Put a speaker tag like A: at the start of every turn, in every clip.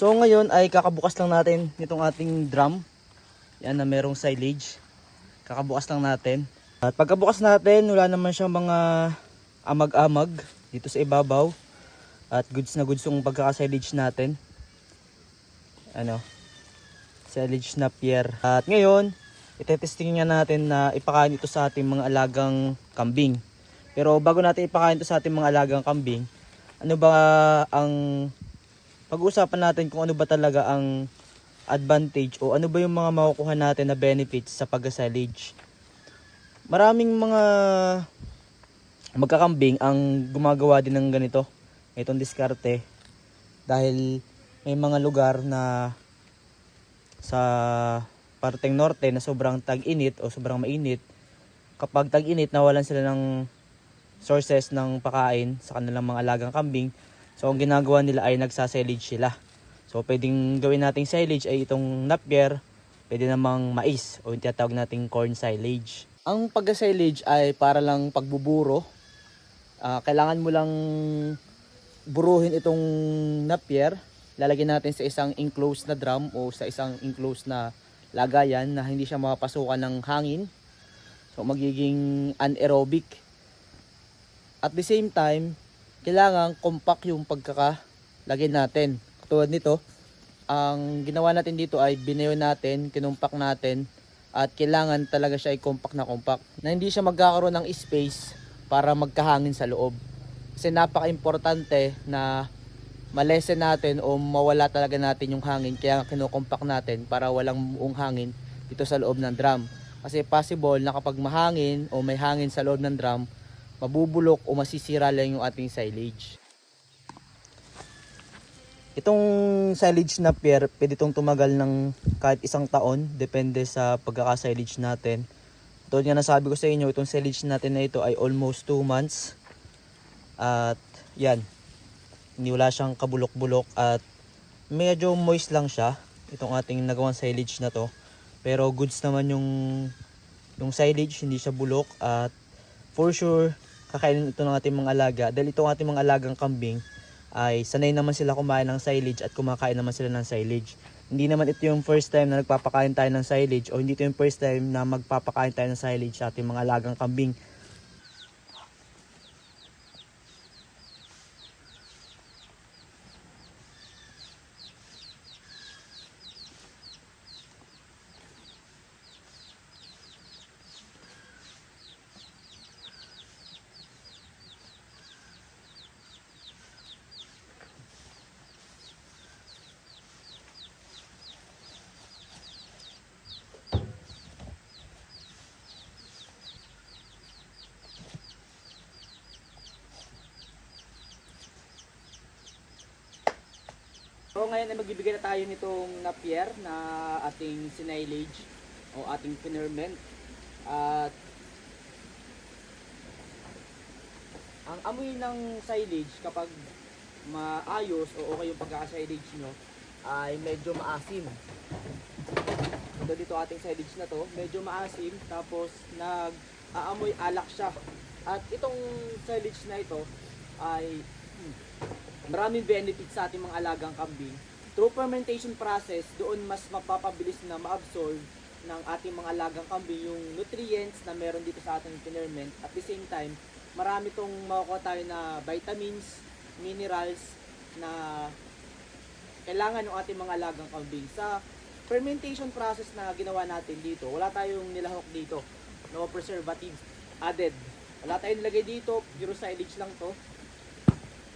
A: So ngayon ay kakabukas lang natin itong ating drum. Yan na merong silage. Kakabukas lang natin. At pagkabukas natin, wala naman siyang mga amag-amag dito sa ibabaw. At goods na goods yung pagkaka-silage natin. Ano? Silage na pier. At ngayon, itetesting nga natin na ipakain ito sa ating mga alagang kambing. Pero bago natin ipakain ito sa ating mga alagang kambing, ano ba ang pag-uusapan natin kung ano ba talaga ang advantage o ano ba yung mga makukuha natin na benefits sa pag-silage. Maraming mga magkakambing ang gumagawa din ng ganito, itong diskarte. Dahil may mga lugar na sa parteng norte na sobrang tag-init o sobrang mainit. Kapag tag-init, nawalan sila ng sources ng pakain sa kanilang mga alagang kambing. So ang ginagawa nila ay nagsasilage sila. So pwedeng gawin nating silage ay itong napier, pwede namang mais o yung tinatawag nating corn silage. Ang pag-silage ay para lang pagbuburo. Ah, kailangan mo lang buruhin itong napier. Lalagyan natin sa isang enclosed na drum o sa isang enclosed na lagayan na hindi siya mapasukan ng hangin. So magiging anaerobic. At the same time, kailangan compact yung pagkakalagay natin. Katulad nito, ang ginawa natin dito ay binayo natin, kinumpak natin, at kailangan talaga siya ay compact na compact. Na hindi siya magkakaroon ng space para magkahangin sa loob. Kasi napaka-importante na malesen natin o mawala talaga natin yung hangin kaya kinukompak natin para walang buong hangin dito sa loob ng drum. Kasi possible na kapag mahangin o may hangin sa loob ng drum, mabubulok o masisira lang yung ating silage. Itong silage na pair, pwede itong tumagal ng kahit isang taon, depende sa pagkaka-silage natin. Tulad nga nasabi ko sa inyo, itong silage natin na ito ay almost 2 months. At yan, hindi wala siyang kabulok-bulok at medyo moist lang siya. Itong ating nagawang silage na to. Pero goods naman yung yung silage, hindi siya bulok at for sure kakainin ito ng ating mga alaga dahil itong ating mga alagang kambing ay sanay naman sila kumain ng silage at kumakain naman sila ng silage. Hindi naman ito yung first time na nagpapakain tayo ng silage o hindi ito yung first time na magpapakain tayo ng silage sa ating mga alagang kambing. So ngayon ay magbibigay na tayo nitong napier na ating sinilage o ating finerment. At ang amoy ng silage kapag maayos o okay yung pagkaka-silage nyo ay medyo maasim. So dito ating silage na to, medyo maasim tapos nag-aamoy alak siya. At itong silage na ito ay maraming benefits sa ating mga alagang kambing. Through fermentation process, doon mas mapapabilis na ma-absorb ng ating mga alagang kambing yung nutrients na meron dito sa ating environment. At the same time, marami tong makukuha tayo na vitamins, minerals na kailangan ng ating mga alagang kambing. Sa fermentation process na ginawa natin dito, wala tayong nilahok dito. No preservatives added. Wala tayong nilagay dito, pure silage lang to.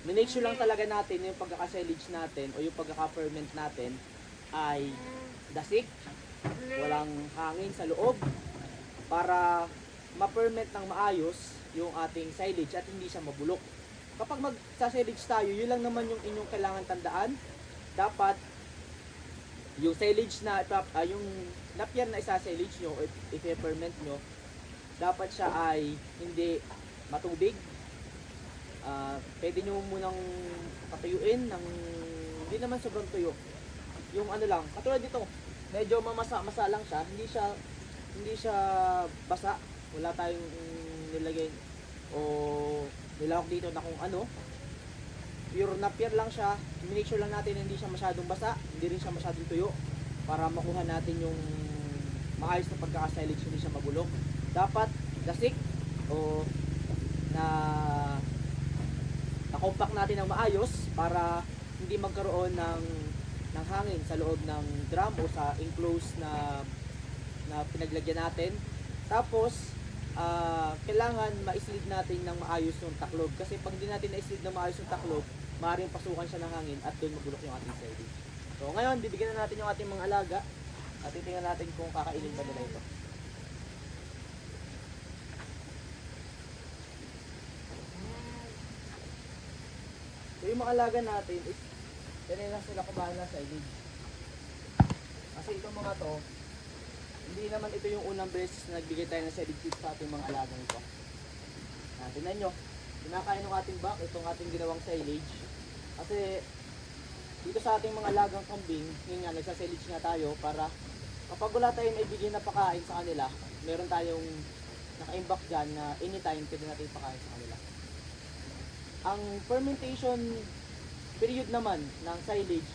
A: Minake lang talaga natin yung pagkaka-silage natin o yung pagkaka-ferment natin ay dasik, walang hangin sa loob para ma-ferment ng maayos yung ating silage at hindi siya mabulok. Kapag mag-silage tayo, yun lang naman yung inyong kailangan tandaan. Dapat yung silage na ah, yung napier na isa-silage nyo o i-ferment nyo, dapat siya ay hindi matubig, Ah, pwede nyo munang patuyuin ng hindi naman sobrang tuyo. Yung ano lang, katulad dito, medyo mamasa-masa lang siya, hindi siya hindi siya basa. Wala tayong nilagay o nilawak dito na kung ano. pure napier lang siya. Make lang natin na hindi siya masyadong basa, hindi rin siya masyadong tuyo para makuha natin yung maayos na pagkaka-silage, hindi siya mabulok. Dapat lasik o na na-compact natin ng maayos para hindi magkaroon ng ng hangin sa loob ng drum o sa enclosed na na pinaglagyan natin. Tapos, ah, kailangan ma-slid natin ng maayos yung taklob. Kasi pag hindi natin na-slid ng maayos yung taklob, maaaring pasukan siya ng hangin at doon mabulok yung ating silage. So ngayon, bibigyan na natin yung ating mga alaga at titingnan natin kung kakainin ba nila ito. Yung mga alaga natin is yan lang sila kumain ng silage. Kasi itong mga to, hindi naman ito yung unang beses na nagbigay tayo ng silage feed sa ating mga alagang ito. Ah, tingnan nyo, kinakain ng ating back itong ating ginawang silage. Kasi dito sa ating mga alagang kambing, yun nga, nagsa-silage nga tayo para kapag wala tayong ibigay na pakain sa kanila, meron tayong naka-imbak dyan na anytime pwede natin ipakain sa kanila. Ang fermentation period naman ng silage,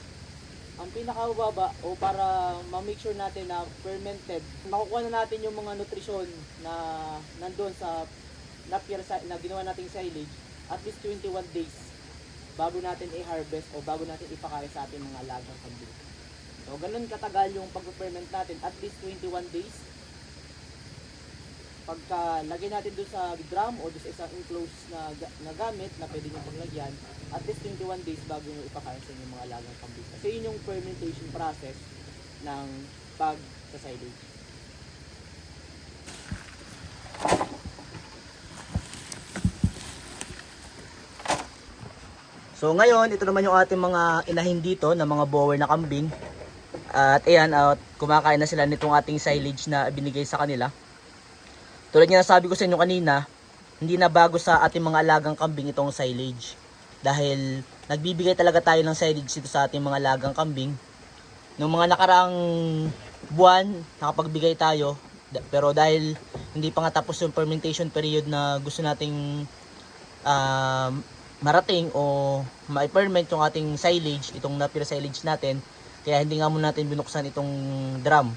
A: ang pinakababa o para ma-make sure natin na fermented, makukuha na natin yung mga nutrisyon na nandun sa si- na ginawa nating silage at least 21 days bago natin i-harvest o bago natin ipakain sa ating mga alagang kambing. So, ganun katagal yung pag-ferment natin, at least 21 days. Pagka lagay natin doon sa drum o doon sa isang enclosed na, na gamit na pwede nyo paglagyan, at least 21 days bago nyo ipakain sa inyong mga alagang kambing. Kasi yun yung fermentation process ng pag sa silage. So ngayon, ito naman yung ating mga inahin dito na mga bower na kambing. At ayan, at kumakain na sila nitong ating silage na binigay sa kanila. Tulad nga sabi ko sa inyo kanina, hindi na bago sa ating mga alagang kambing itong silage. Dahil nagbibigay talaga tayo ng silage dito sa ating mga alagang kambing. Noong mga nakaraang buwan, nakapagbigay tayo. Pero dahil hindi pa nga tapos yung fermentation period na gusto nating um, marating o ma-ferment yung ating silage, itong napira silage natin. Kaya hindi nga muna natin binuksan itong drum.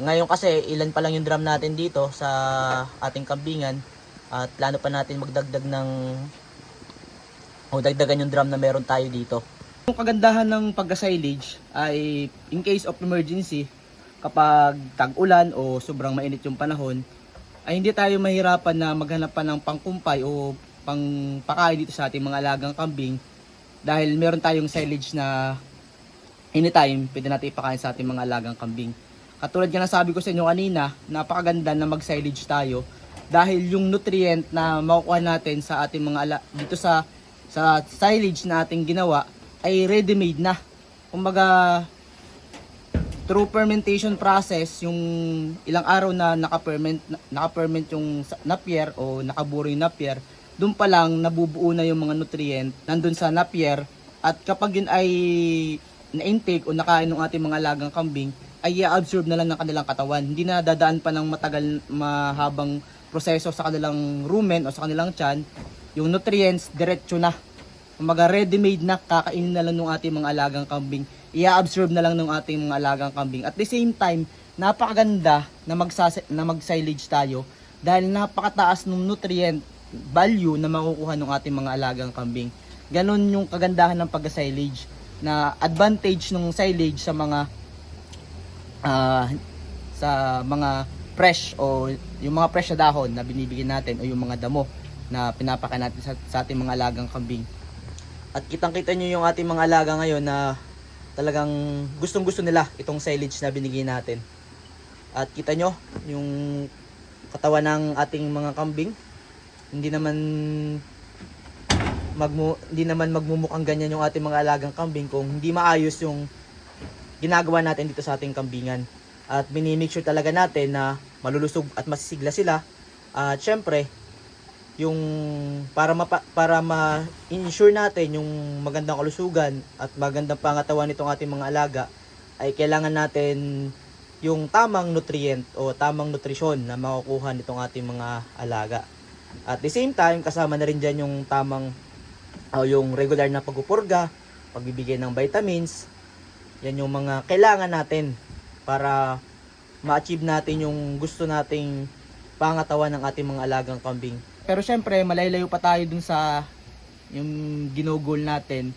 A: Ngayon kasi ilan pa lang yung drum natin dito sa ating kambingan at plano pa natin magdagdag ng o dagdagan yung drum na meron tayo dito. Yung kagandahan ng pagka-silage ay in case of emergency kapag tag-ulan o sobrang mainit yung panahon ay hindi tayo mahirapan na maghanap pa ng pangkumpay o pangpakain dito sa ating mga alagang kambing dahil meron tayong silage na anytime pwede natin ipakain sa ating mga alagang kambing. Katulad nga na sabi ko sa inyo kanina, napakaganda na mag-silage tayo dahil yung nutrient na makukuha natin sa ating mga ala dito sa sa silage na ating ginawa ay ready-made na. Kumbaga through fermentation process, yung ilang araw na naka-ferment, naka-ferment yung napier o nakaburo yung napier, doon pa lang nabubuo na yung mga nutrient nandun sa napier at kapag yun ay na-intake o nakain ng ating mga alagang kambing, ay i-absorb na lang ng kanilang katawan. Hindi na dadaan pa ng matagal, mahabang proseso sa kanilang rumen o sa kanilang tiyan. Yung nutrients, diretso na Kumbaga ready-made na kakainin na lang ng ating mga alagang kambing. I-absorb na lang ng ating mga alagang kambing. At the same time, napakaganda na, magsas- na mag-silage tayo dahil napakataas ng nutrient value na makukuha ng ating mga alagang kambing. Ganon yung kagandahan ng pag-silage na advantage ng silage sa mga ah, sa mga fresh o yung mga fresh na dahon na binibigyan natin o yung mga damo na pinapakain natin sa, sa ating mga alagang kambing. At kitang-kita nyo yung ating mga alaga ngayon na talagang gustong-gusto nila itong silage na binigay natin. At kita nyo yung katawan ng ating mga kambing. Hindi naman magmu hindi naman magmumukhang ganyan yung ating mga alagang kambing kung hindi maayos yung ginagawa natin dito sa ating kambingan. At minimake sure talaga natin na malulusog at masisigla sila. At syempre, yung para mapa, para ma-ensure natin yung magandang kalusugan at magandang pangatawan nitong ating mga alaga ay kailangan natin yung tamang nutrient o tamang nutrisyon na makukuha nitong ating mga alaga. At the same time, kasama na rin dyan yung tamang o yung regular na pagpupurga, pagbibigay ng vitamins, yan yung mga kailangan natin para ma-achieve natin yung gusto nating pangatawan ng ating mga alagang kambing. Pero syempre, malaylayo pa tayo dun sa yung ginugol natin,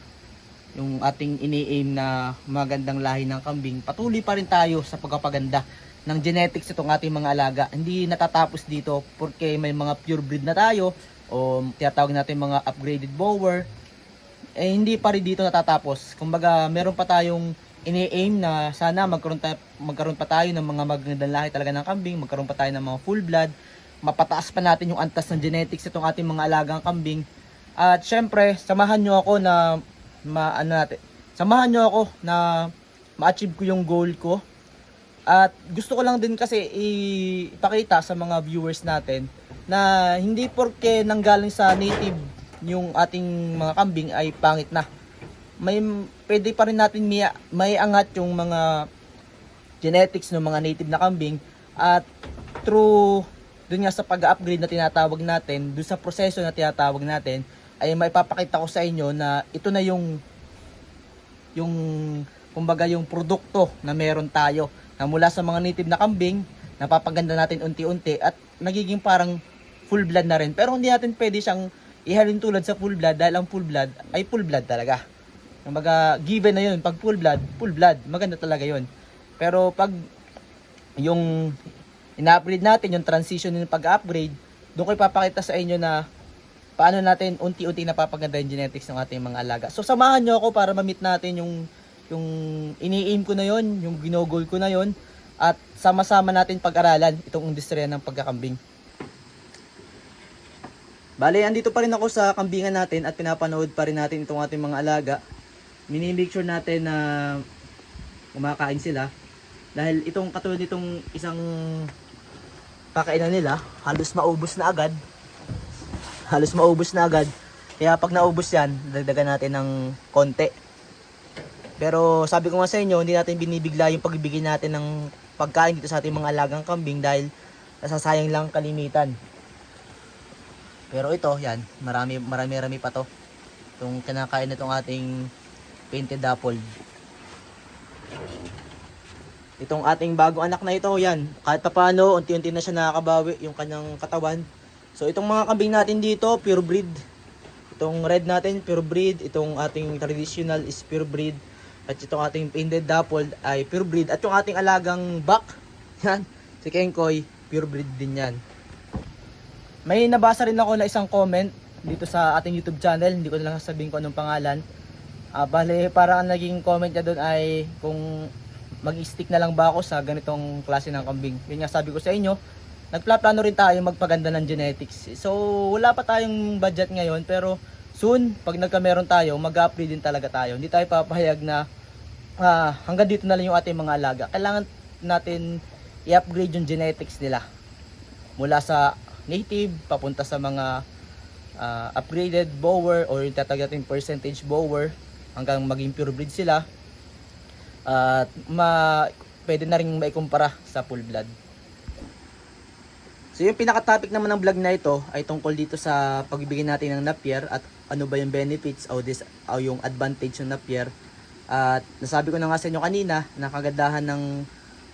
A: yung ating ini-aim na magandang lahi ng kambing. Patuloy pa rin tayo sa pagpapaganda ng genetics itong ating mga alaga. Hindi natatapos dito porque may mga pure breed na tayo o tinatawag natin mga upgraded bower. Eh hindi pa rin dito natatapos. Kumbaga, meron pa tayong ini-aim na sana magkaroon, tayo, magkaroon pa tayo ng mga magandang lahi talaga ng kambing, magkaroon pa tayo ng mga full blood, mapataas pa natin yung antas ng genetics itong ating mga alagang kambing. At syempre, samahan nyo ako na ma ano natin. Samahan nyo ako na ma-achieve ko yung goal ko. At gusto ko lang din kasi ipakita sa mga viewers natin na hindi porke nanggaling sa native yung ating mga kambing ay pangit na. May pwede pa rin natin may, may angat yung mga genetics ng mga native na kambing at through dun nga sa pag-upgrade na tinatawag natin, dun sa proseso na tinatawag natin, ay maipapakita ko sa inyo na ito na yung yung kumbaga yung produkto na meron tayo na mula sa mga native na kambing napapaganda natin unti-unti at nagiging parang full blood na rin. Pero hindi natin pwede siyang ihalin tulad sa full blood dahil ang full blood ay full blood talaga kumbaga given na yun pag full blood full blood maganda talaga yun pero pag yung ina-upgrade natin yung transition yung pag-upgrade doon ko ipapakita sa inyo na paano natin unti-unti napapaganda yung genetics ng ating mga alaga. So samahan nyo ako para ma-meet natin yung yung ini-aim ko na yon, yung ginogol ko na yon at sama-sama natin pag-aralan itong industriya ng pagkakambing. Bale, andito pa rin ako sa kambingan natin at pinapanood pa rin natin itong ating mga alaga. Mini-make sure natin na kumakain sila. Dahil itong katulad nitong isang pakainan nila, halos maubos na agad halos maubos na agad. Kaya pag naubos yan, dagdagan natin ng konti. Pero sabi ko nga sa inyo, hindi natin binibigla yung pagbibigay natin ng pagkain dito sa ating mga alagang kambing dahil nasasayang lang kalimitan. Pero ito, yan, marami marami marami pa to. Itong kinakain nitong ating painted apple. Itong ating bagong anak na ito, yan, kahit pa paano, unti-unti na siya nakakabawi yung kanyang katawan. So itong mga kambing natin dito, pure breed. Itong red natin, pure breed. Itong ating traditional is pure breed. At itong ating painted dappled ay pure breed. At yung ating alagang buck, yan, si Kenkoy, pure breed din yan. May nabasa rin ako na isang comment dito sa ating YouTube channel. Hindi ko na lang sasabihin ko anong pangalan. Ah, bale, para ang naging comment niya doon ay kung mag-stick na lang ba ako sa ganitong klase ng kambing. Yun nga sabi ko sa inyo, nagplaplano rin tayo magpaganda ng genetics. So, wala pa tayong budget ngayon, pero soon, pag nagkameron tayo, mag-upgrade din talaga tayo. Hindi tayo papahayag na ah, hanggang dito na lang yung ating mga alaga. Kailangan natin i-upgrade yung genetics nila. Mula sa native, papunta sa mga ah, upgraded bower or yung tatawag natin percentage bower hanggang maging pure breed sila. At ma pwede na rin maikumpara sa full blood. So yung pinaka-topic naman ng vlog na ito ay tungkol dito sa pagbibigay natin ng Napier at ano ba yung benefits o, this, o yung advantage ng Napier. At nasabi ko na nga sa inyo kanina na kagandahan ng,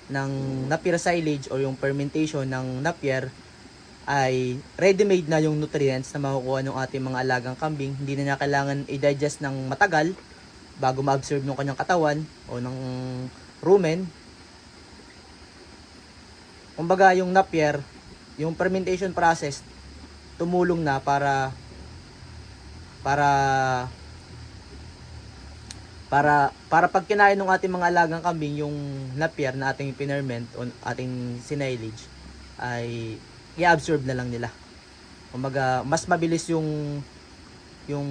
A: ng Napier silage o yung fermentation ng Napier ay ready-made na yung nutrients na makukuha ng ating mga alagang kambing. Hindi na niya kailangan i-digest ng matagal bago ma-absorb ng kanyang katawan o ng rumen. Kumbaga yung Napier yung fermentation process tumulong na para para para para pag kinain ng ating mga alagang kambing yung napier na ating pinerment o ating sinilage ay i-absorb na lang nila. Kumbaga, mas mabilis yung yung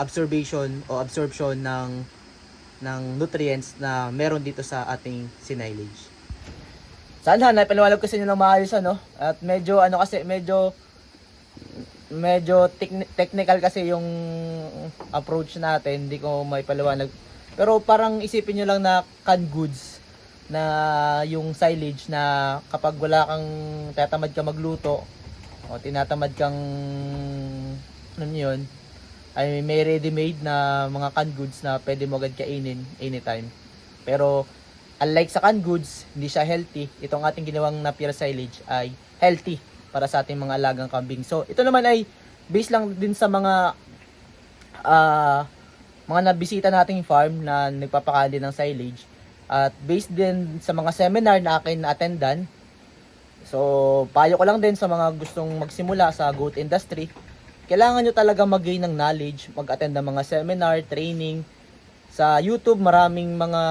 A: absorption o absorption ng ng nutrients na meron dito sa ating sinilage. Sana na paliwanag ko sa inyo ng maayos ano. At medyo ano kasi medyo medyo techni- technical kasi yung approach natin. Hindi ko may. Pero parang isipin nyo lang na canned goods na yung silage na kapag wala kang tatamad ka magluto o tinatamad kang ano yun
B: ay may ready-made na mga canned goods na pwede mo agad kainin anytime. Pero unlike sa canned goods, hindi siya healthy. Itong ating ginawang Napier silage ay healthy para sa ating mga alagang kambing. So, ito naman ay based lang din sa mga ah mga nabisita nating farm na nagpapakali ng silage at based din sa mga seminar na akin na attendan. So, payo ko lang din sa mga gustong magsimula sa goat industry. Kailangan nyo talaga mag-gain ng knowledge, mag-attend ng mga seminar, training. Sa YouTube, maraming mga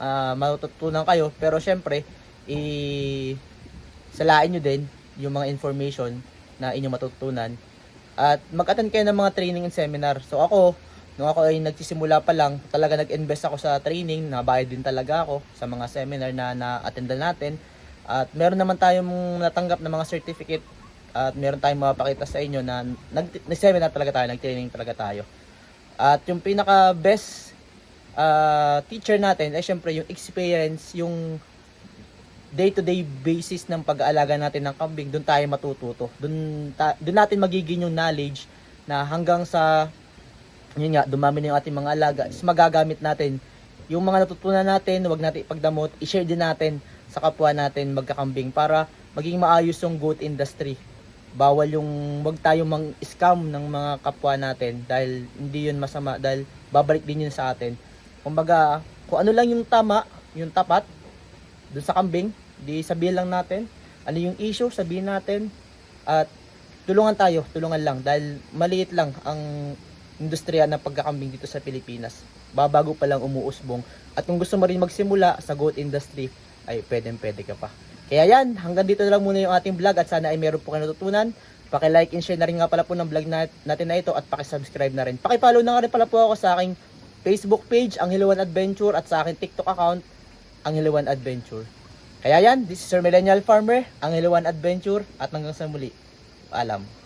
B: ah, matututunan kayo. Pero syempre, i salain nyo din yung mga information na inyong matutunan. At mag-attend kayo ng mga training and seminar. So ako, nung ako ay nagsisimula pa lang, talaga nag-invest ako sa training, nabayad din talaga ako sa mga seminar na na-attendan natin. At meron naman tayong natanggap na mga certificate at meron tayong mapakita sa inyo na nag, nag-seminar talaga tayo, nag-training talaga tayo. At yung pinaka best ah, teacher natin ay syempre yung experience, yung day-to-day basis ng pag-aalaga natin ng kambing, doon tayo matututo. Doon, ta- doon natin magiging yung knowledge na hanggang sa yun nga, dumami na yung ating mga alaga, is magagamit natin yung mga natutunan natin, wag natin ipagdamot, i-share din natin sa kapwa natin magkakambing para maging maayos yung goat industry. Bawal yung wag tayo mang scam ng mga kapwa natin dahil hindi yun masama dahil babalik din yun sa atin. Kumbaga, kung ano lang yung tama, yung tapat, dun sa kambing, di sabihin lang natin, ano yung issue, sabihin natin, at tulungan tayo, tulungan lang, dahil maliit lang ang industriya ng pagkakambing dito sa Pilipinas. Babago pa lang umuusbong. At kung gusto mo rin magsimula sa goat industry, ay pwedeng pwede ka pa. Kaya yan, hanggang dito na lang muna yung ating vlog at sana ay meron po kayo natutunan. Paki-like and share na rin nga pala po ng vlog na, natin na ito at paki-subscribe na rin. Paki-follow na nga rin pala po ako sa aking Facebook page, Ang Hiluan Adventure at sa aking TikTok account, Ang Hiluan Adventure. Kaya yan, this is Sir Millennial Farmer, Ang Hiluan Adventure at hanggang sa muli. Paalam.